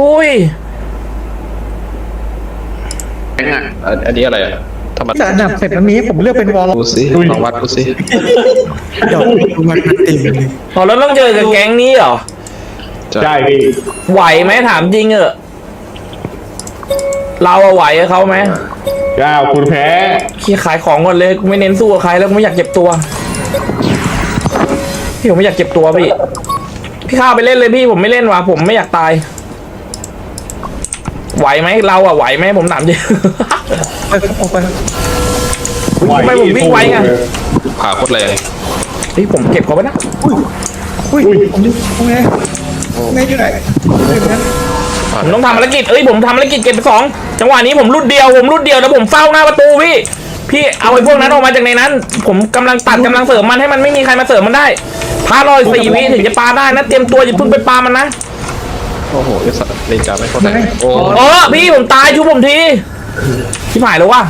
หุยอันอันนี้อะไรอะธรรมแต่อันดับเสร็จแล้วนี้ผมเลือกเป็นวอลดูสิลองวัดดูสิเดี๋ยวมันติ่งเลยพอแล้วต้องเจอกับแก๊งนี้เหรอจะได้พี่ไหวไหมถามจริงเออะ เราอะไหวกับเขาไหมเจ้าคุณแพ้พี่ขายของก่อนเลยกูไม่เน้นสู้กับใครแล้วกูไม่อยากเจ็บตัว พี่ผมไม่อยากเจ็บตัวพี่ พี่ข้าวไปเล่นเลยพี่ผมไม่เล่นว่ะผมไม่อยากตาย ไหวไหมเราอะไหวไหมผมถามจริงเออออกไปทำไมผมวิ่งไวไงผ่าโคตรแรงเฮ้ยผมเก็บเขาไปนะอุ้ยผมอยู่ตรงไหนไหนอยู่ไหนเดี๋ยวนะผมต้องทำภารกิจเอ้ยผมทำภารกิจเก็บไปสองจังหวะนี้ผมรุดเดียวผมรุดเดียวแล้วผมเฝ้าหน้าประตูพี่พี่เอาไอ้พวกนั้นออกมาจากในนั้น ผมกำลังตัดกำลังเสริมมันให้มันไม่มีใครมาเสริมมันได้พาลอยสี่วิถึงจะปาได้นะเตรียมตัวอย่าเพิ่งไปปามันนะ โอ้โหไอ้สัตว์เลนจาไม่เข้าใจโอ้เออพี่ผมตายชุบผมทีที่ผ่ายแล้วว่ะ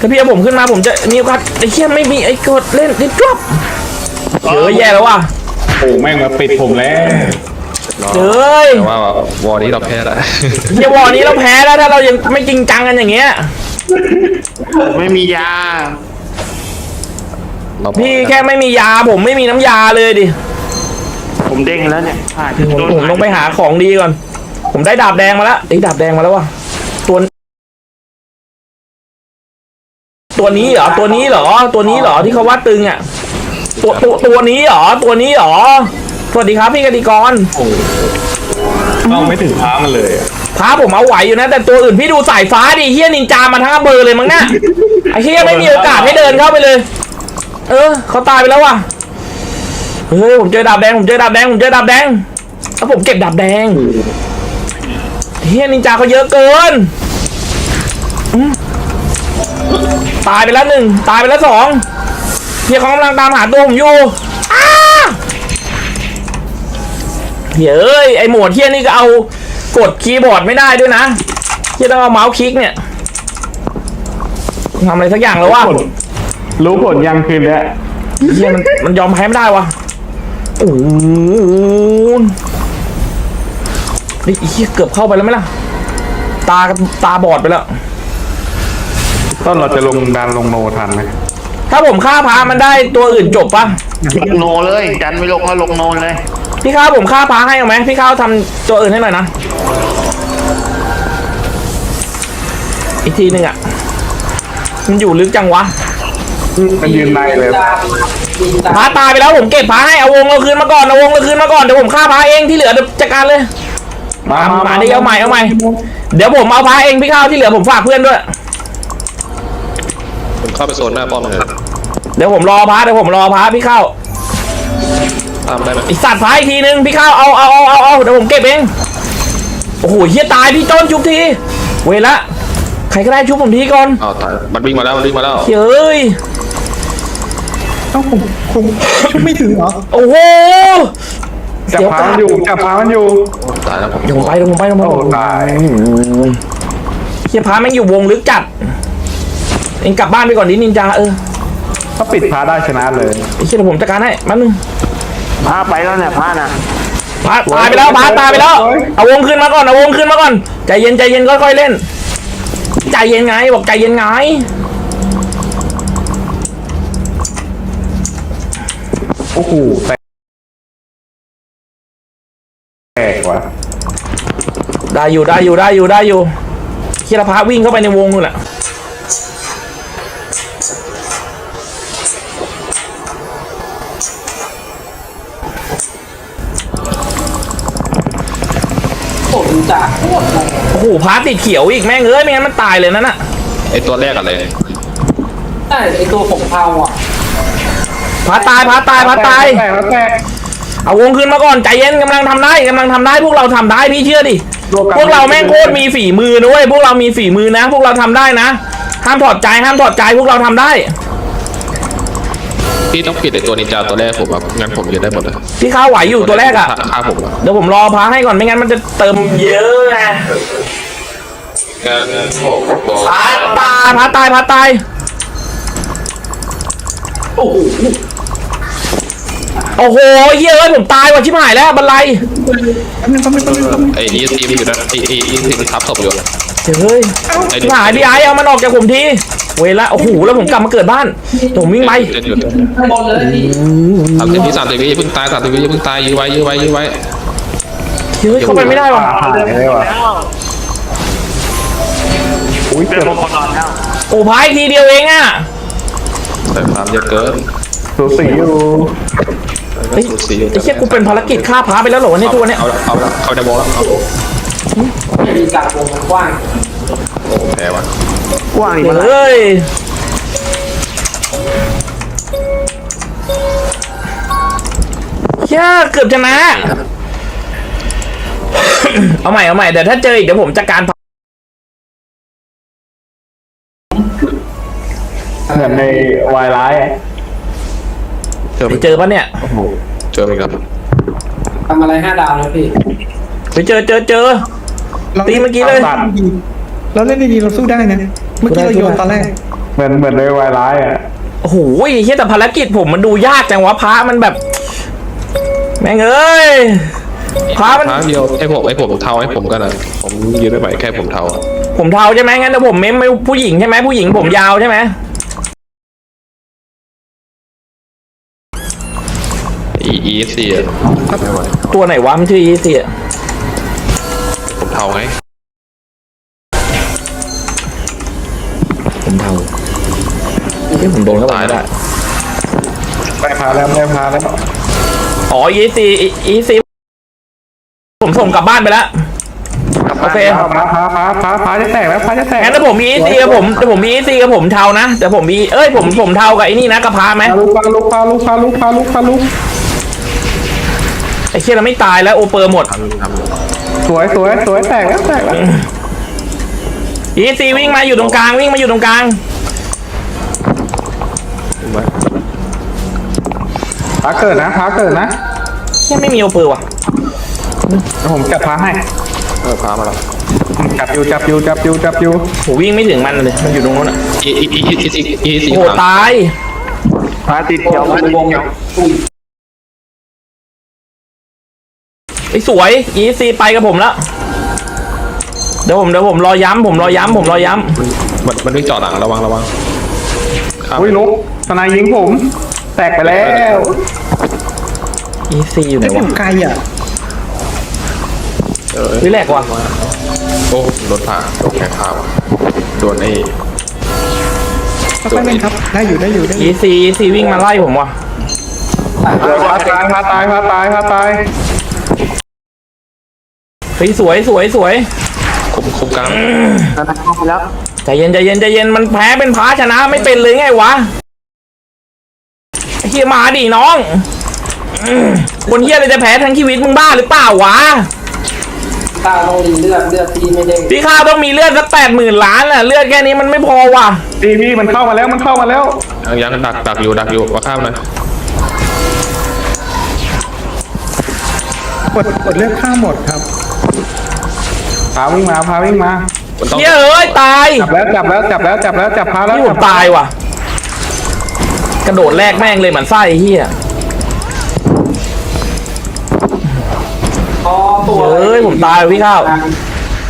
ถ้าพี่เอาผมขึ้นมาผมจะมีโอกาสไอ้เชี่ยไม่มีไอ้กดเล่นนิดจบเยอะแย่แล้วว่ะโอ้แม่งมาปิดผมแล้วเฮ้ยแต่ว่าวอร์นี้เราแพ้แล้วเดี๋ยววอร์นี้เราแพ้แล้วถ้าเรายังไม่จริงจังกันอย่างเงี้ยไม่มียา เราพี่แค่ไม่มียาผมไม่มีน้ำยาเลยดิผม เด้งแล้วเนี่ยผ่านผมผมต้องไปหาของดีก่อน ผมได้ดาบแดงมาแล้วไอ้ยดาบแดงมาแล้วว่ะตัว ตัวนี้เหรอ ตัวนี้เหรอ ตัวนี้เหรอที่เขาว่าตึงอะ ตัวตัวตัวนี้เหรอ ตัวนี้เหรอ สวัสดีครับพี่กติกรต้องไม่ถึงท้ามันเลยอะพาผมเอาไหวอยู่นะ แต่ตัวอื่นพี่ดูสายฟ้าดิเฮียนินจามาทั้งอำเบอร์เลยมั้งเนี่ยไอ้เฮียไม่มีโอกาสให้เดินเข้าไปเลย เออเขาตายไปแล้วว่ะ เฮ้ยผมเจอดาบแดงผมเจอดาบแดงผมเจอดาบแดงแล้วผมเก็บดาบแดงเฮียนินจาเขาเยอะเกินอืมตายไปแล้วหนึ่งตายไปแล้วสองเฮียเขากำลังตามหาตัวผมอยู่อ้าเฮ้ยเอ้ยไอโหมดเฮียนี่ก็เอากดคีย์บอร์ดไม่ได้ด้วยนะเฮียต้องเอาเมาส์คลิกเนี่ยทำอะไรสักอย่างแล้วว่าผลรู้ผลยังคืนเนี้ยเฮียมันมันยอมแพ้ไม่ได้วะ โอ้โหเฮ้ยเฮียเกือบเข้าไปแล้วไหมล่ะ ตาตาบอดไปแล้ว ต้นเราจะลงดันลงโนทันไหมถ้าผมฆ่าพามันได้ตัวอื่นจบปะลงโนเลย จันไม่ลงก็ลงโนเลย พี่ข้าวผมฆ่าพาให้เอาไหมพี่ข้าวทำตัวอื่นให้หน่อยนะ อีกทีหนึ่งอะ มันอยู่ลึกจังวะ มันยืนในเลยพาตายไปแล้วผมเก็บพาให้เอาวงเราคืนมาก่อนเอาวงเราคืนมาก่อนเดี๋ยวผมฆ่าพาเองที่เหลือเดี๋ยวจัดการเลยมามาดิเอาใหม่เอาใหม่เดี๋ยวผมเอาพาเองพี่ข้าวที่เหลือผมฝากเพื่อนด้วยผมเข้าไปโซนหน้าป้อมเลยเดี๋ยวผมรอพาเดี๋ยวผมรอพาพี่ข้าวตามได้ไหมไอสัตว์พาอีกทีนึงพี่ข้าวเอาเอาเอาเอาเอาเดี๋ยวผมเก็บเองโอ้โหเฮียตายพี่โจนชุบทีเวละใครก็ได้ชุบผมทีก่อนอ้าวตายมันวิ่งมาแล้วมันวิ่งมาแล้วเฮ้ย เอ้าผมผมไม่ถึงเหรอโอ้โหจับพามันอยู่จับพามันอยู่โอ้ตายแล้วผมเดี๋ยวผมไปเดี๋ยวผมไปเดี๋ยวผมโอ้ไปตายเฮียพาแม่งอยู่วงลึกจัดเองกลับบ้านไปก่อนดินินจาเออถ้าปิดพาได้ชนะเลยไอ้เฮียเดี๋ยวผมจัดการให้มานึงพาไปแล้วเนี่ยพาน่ะพาตายไปแล้วพาตายไปแล้วเอาวงขึ้นมาก่อนเอาวงขึ้นมาก่อนใจเย็นใจเย็นค่อยๆเล่น ใจเย็นไงบอกใจเย็นไง โอ้โหแตกแตกว่ะได้อยู่ได้อยู่ได้อยู่ได้อยู่เคียรพาวิ่งเข้าไปในวงนู่นแหละโอ้โหพาติดเขียวอีกแม่งเอ้ยไม่งั้นมันตายเลยนั่นน่ะไอตัวแรกอะไรใช่ไอตัวผมเผาอะ พาตายพาตายพาตาย แตกแล้วแตกเอาวงขึ้นมาก่อนใจเย็นกำลังทำได้กำลังทำได้พวกเราทำได้พี่เชื่อดิ พวกเราแม่งโคตรมีฝีมือนะเว้ยพวกเรามีฝีมือนะ พวกเราทำได้นะ ห้ามถอดใจห้ามถอดใจพวกเราทำได้ พี่ต้องปิดไอตัวนินจาตัวแรกผมครับงั้นผมยืนได้หมดเลยพี่ข้าวไหวอยู่ตัวแรกอะฆ่าผมอะเดี๋ยวผมรอพาให้ก่อนไม่งั้นมันจะเติมเยอะไงงั้นผมบอกพาตายพาตายพาตาย โอ้โหโอ้โหเฮียเอ้ยผมตายว่ะชิบหายแล้วบันไลแป๊บนึงแป๊บนึงแป๊บนึงแป๊บนึงไอ้อีซีมันอยู่นั่นไอ้ไอ้อีซีมันทับศพอยู่เดี๋ยวเฮ้ยไอ้ชิบหายพี่ไอ้เอามันออกจากผมทีเวลาโอ้โหแล้วผมกลับมาเกิดบ้านเดี๋ยวผมวิ่งไปเจ็ดอยู่ข้างบนเลยพี่สามสิบวิสามสิบวิอย่าเพิ่งตายสามสิบวิอย่าเพิ่งตายยื้อไว้ยื้อไว้ยื้อไว้เฮ้ยเข้าไปไม่ได้ว่ะหายเลยว่ะอุ้ยเป็เกืนอบคนนอนแล้วโอ้พายทีเดียวเองอะ แต่ความเยอะเกินสูสีอยู่เฮ้ยสูสีไอ้เชี่ยกูเป็นภารกิจฆ่าพระไปแล้วเหรอวะเนี่ยตัวเนี้ยเอาเอาเอาเขาจะบอกแล้วเอามีการวงมันกว้างโอ้แพ้ว่ะกว้างอีกเดี๋ยวมันเฮ้ยเชี่ยเกือบชนะ เอาใหม่เอาใหม่แต่ถ้าเจออีกเดี๋ยวผมจัดการเหมือนใน วายร้ายอะเจอไปเจอปะเนี่ยเจอไหมครับทำอะไรห้าดาวนะพี่ ไปเจอเจอเจอตีเมื่อกี้เลยเราเล่นดีๆเราสู้ได้นะ เมื่อกี้เราโยนตอนแรก เหมือนเหมือนในวายร้ายอะ โอ้โหเฮียแต่ภารกิจผมมันดูยากจังวะพระมันแบบ แม่งเอ้ยพระมันพาเดียวไอ้ผมไอ้ผมเทาไอ้ผมก็นะผมยืนไม่ไหวแค่ผมเทาผมเทาใช่ไหมงั้นเดี๋ยวผมเม้มไปผู้หญิงใช่ไหมผู้หญิงผมยาวใช่ไหม อีอีซีอะไม่ไหวตัวไหนวะมันชื่ออีสิผมเทาไงผมเทาเฮ้ยผมโดนเข้าไปตายไม่แล้ได้วไม่พาแล้วไม่พาแล้วอ๋ออีซีอีซีผมส่งกลับบ้านไปแล้วโอเคพาพาพาพาพาจะแตกแล้วพาจะแตกงั้นถ้าผมมีอีซีกับผมแต่ผมมีอีซีกับผมเทานะแต่ผมมีเอ้ยผมผมเทากับไอ้นี่นะกับพระไหมพาลุกพาลุกพาลุกพาลุกพาลุกพาลุก ไอ้เชี่ยเราไม่ตายแล้วโอเปอร์หมดทำทำสวยสวยสวยแตกแล้วแตกแล้วอีซีวิ่งมาอยู่ตรงกลางวิ่งมาอยู่ตรงกลางไว้พาเกิดนะพาเกิดนะเชี่ยไม่มีโอเปอร์ว่ะเดี๋ยวผมจับพาให้เออพามาแล้วจับอยู่จับอยู่จับอยู่จับอยู่โหวิ่งไม่ถึงมันเลยมันอยู่ตรงนู้นอะอีอีอีอีซีอีซีโอ้โหตายพระติดเขียวพระติดวง ไอ้สวยอีซีไปกับผมแล้วเดี๋ยวผมเดี๋ยวผมรอย้ำผมรอย้ำผมรอย้มันมันวิ่งจอดหลังระวังระวังครับอุ้ยลุกสนายยิงผม แตกไปแล้วำอีซีอยู่ไหนไม่อวะยู่ไกลอะเออวิแรกว่ะโอ้รถผ่าโดนแขนขาว่ะโดนไอ้ค่อยๆเล่นครับ ได้อยู่ได้อยู่ได้ออียู่ซีอีซีวิ่งมาไล่ผมว่ะเดี๋ยวพาตายพาตายพาตายพาตายเฮ้ยสวยสวยสวยคุมคุมกลางแล้วนะเข้าไปแล้วใจเย็นใจเย็นใจเย็นมันแพ้เป็นพ้าชนะไม่เป็นเลยไงวะไอ้เฮียมาดิน้องอืมคนเฮียเลยจะแพ้ทั้งชีวิตมึงบ้าหรือเปล่าวะข้าวต้องรีเลือดเลือดพี่ไม่ได้พี่ข้าวต้องมีเลือดสักแปดหมื่นล้านอะเลือดแค่นี้มันไม่พอว่ะพี่พี่มันเข้ามาแล้วมันเข้ามาแล้วยังยังดักดักอยู่ดักอยู่ว่าข้ามนะกดกดเลือกข้ามหมดครับพาวิ่งมาพาวิ่งมามันต้องเฮียเอ้ยตายจับแล้วจับแล้วจับแล้วจับแล้วจับพาแล้วนี่ผมตายว่ะ กระโดดแรกแม่งเลยเหมือนไส้เฮียพอตัวเอ้ยผมตายว่ะพี่ข้าว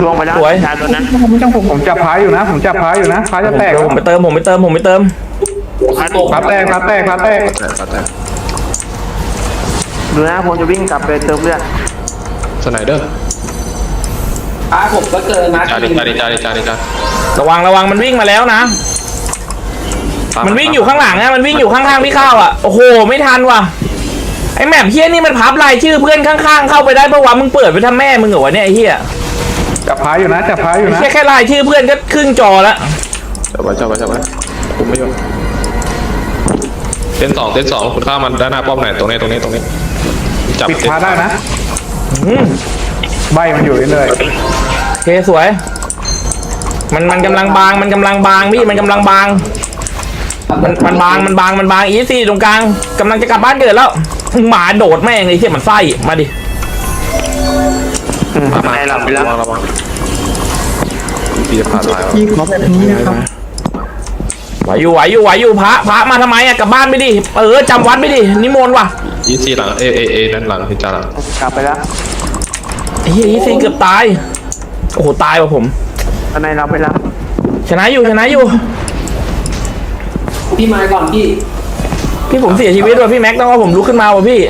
ลวงไปแล้วสวย ชาตัวนั้นไม่ต้องผมผมจับพาอยู่นะ ผมจับพาอยู่นะพาจะแตกเดี๋ยวผมไปเติมผมไปเติมผมไปเติมพระติดพาแตกพาแตกพาแตกแต่แต่ดูนะผมจะวิ่งกลับไปเติมเลือดสไนเดอร์ พาผมก็เกินนะจาดิจาดิจาดิจาดิจาระวังระวังมันวิ่งมาแล้วนะมันวิ่งอยู่ข้างหลังนะมันวิ่งอยู่ข้างๆพี่ข้าวอะโอ้โหไม่ทันว่ะไอ้แมปเฮียนี่มันพับรายชื่อเพื่อนข้างๆเข้าไปได้ปะวะมึงเปิดไปทำแม่มึงเหรอวะเนี่ยไอ้เฮียจับพาอยู่นะจับพาอยู่นะ แค่แค่รายชื่อเพื่อนก็ครึ่งจอแล้วจับไว้จับไว้จับไว้คุมไม่อยู่เต้นสองเต้นสองคุณข้ามมันด้านหน้าป้อมไหนตรงนี้ตรงนี้ตรงนี้ จับปิดเต้นพาได้นะอืม ใบมันอยู่เรื่อยโอเคสวย มันมันกำลังบาง มันกำลังบางพี่มันกำลังบาง มันมันบางมันบางมันบางอีซี่ตรงกลางกำลังจะกลับบ้านเกิดแล้วหมาโดดแม่งเลยที่มันไส้มาดิมามาไล่เราไปแล้วระวังระวังพี่จะพาตายพี่ขอแบบนี้นะครับไหวอยู่ไหวอยู่ไหวอยู่พระพระมาทำไมอะกลับบ้านไปดิเออจำวัดไปดินิมนต์ว่ะยี่สี่หลังเอเอเอนั่นหลังนินจาหลังกลับไปแล้ว ไอ้เฮียอีซีเกือบตาย โอ้โห ตายว่ะผมตอนในเราไปแล้วชนะอยู่ ชนะอยู่ พี่มาก่อนพี่พี่ผมเสียชีวิตว่ะพี่แม็กต้องว่าผมลุกขึ้นมาว่ะพี่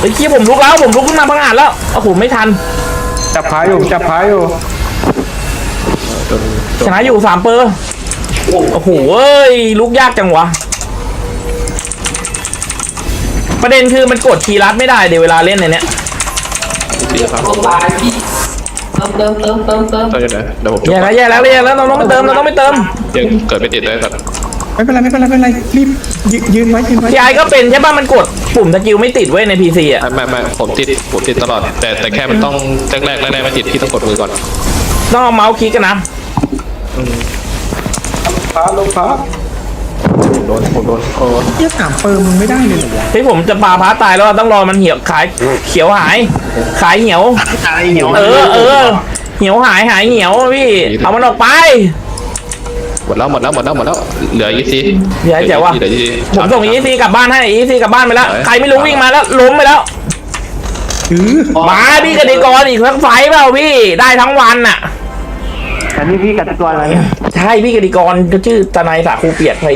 ไอ้เคียผมลุกแล้วผมลุกขึ้นมาพังอาจแล้วโอ้โหไม่ทัน จับพายอยู่จับพายอยู่ชนะอยู่สามเปอร์โอ้โหเอ้ยลุกยากจังวะ ประเด็นคือมันกดคีย์ลัดไม่ได้เดี๋ยวเวลาเล่นในเนี้ย สี่ครับต้องตายพี่เติมเติมเติมเติมเติมต้องอยู่ไหนเดี๋ยวผมแย่แล้วแย่แล้วแย่แล้วเราต้องไปเติมเราต้องไปเติมยังเกิดไม่ติดเลยครับไม่เป็นไรไม่เป็นไรไม่เป็นไรรีบยืยืนไว้ยืนไว้พี่ไอก็เป็นใช่ป่ะมันกดปุ่มสกิลไม่ติดเว้ยในพีซีอะไม่ไม่ไม่ผมติดผมติดตลอด แต่แต่แค่มันต้องแรกแรกแรกแรกไม่ติดพี่ต้องกดมือก่อนต้องเอาเมาส์คลิกกันนะพาลงพา โดนผมโดนโอ้เยี่ยสามเปิร์มึงไม่ได้เลยเหรอวะเฮ้ยผมจะปาพาตายแล้วอะต้องรอมันเหี่ยวขายเขียวหายขายเหี่ยวเออเออเหี่ยวหายหายเหี่ยวพี่ เอามันออกไป หมดแล้วหมดแล้วหมดแล้วหมดแล้ว เหลือยี่สี่เดี๋ยวเดี๋ยววะเหลือยี่ผมส่งอีซีกลับบ้านให้อีซีกลับบ้านไปแล้วไหนใครไม่รู้วิ่งมาแล้วล้มไปแล้วถือมาพี่กติกรอีกสักไฟต์เปล่าพี่ได้ทั้งวันน่ะ แต่นี่พี่กติกรอะไรเนี่ย ใช่พี่กติกรชื่อตนายสาคูเปียกไป